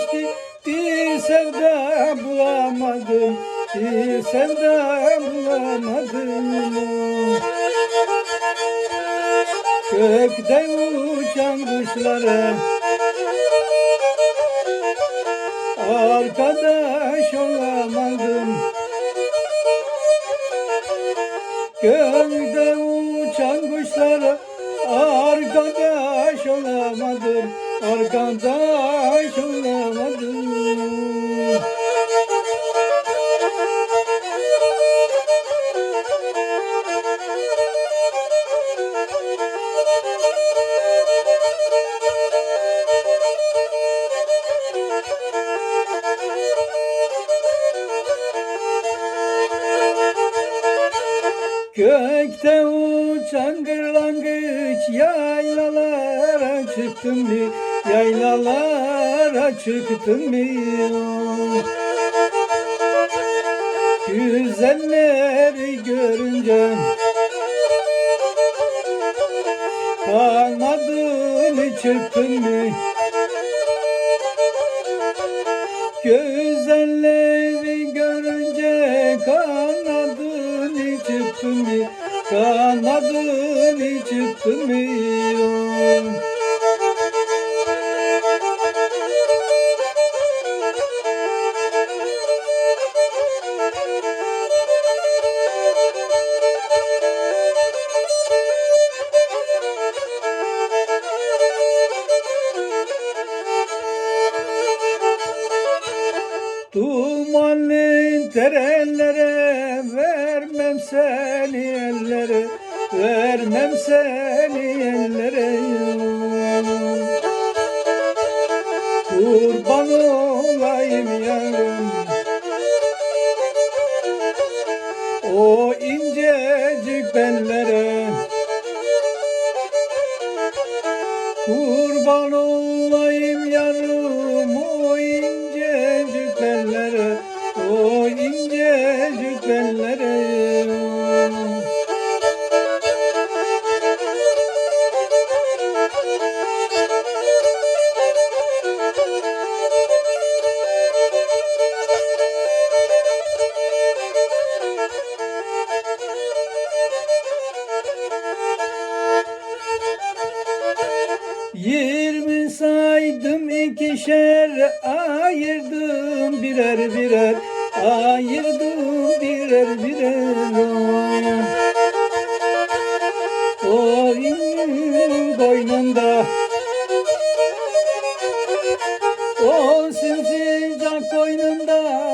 geçti. Bir sevda bulamadım. Bir sevda bulamadım. Gökte uçan kuşlara. Arkadaş olamadım. Gökte uçan kuşlara Arkadaş olamadım. Arkadaş Gökte uçan kırlangıç yaylalara çıktım mı? Yaylalara çıktım mı? Güzelleri görünce Kanadını çırptın mı? Güzelleri görünce kanadını çırptın mı? Kanadını çırptın mı? Dumanlı terellere vermem seni ellere Vermem seni ellere. Kurban olayım yarım O incecik bellere. Kurban olayım yarım o incecik bellere Yirmi saydım ikişer ayırdım birer birer ayırdım birer birer Oyun boynunda. O simsicak boynunda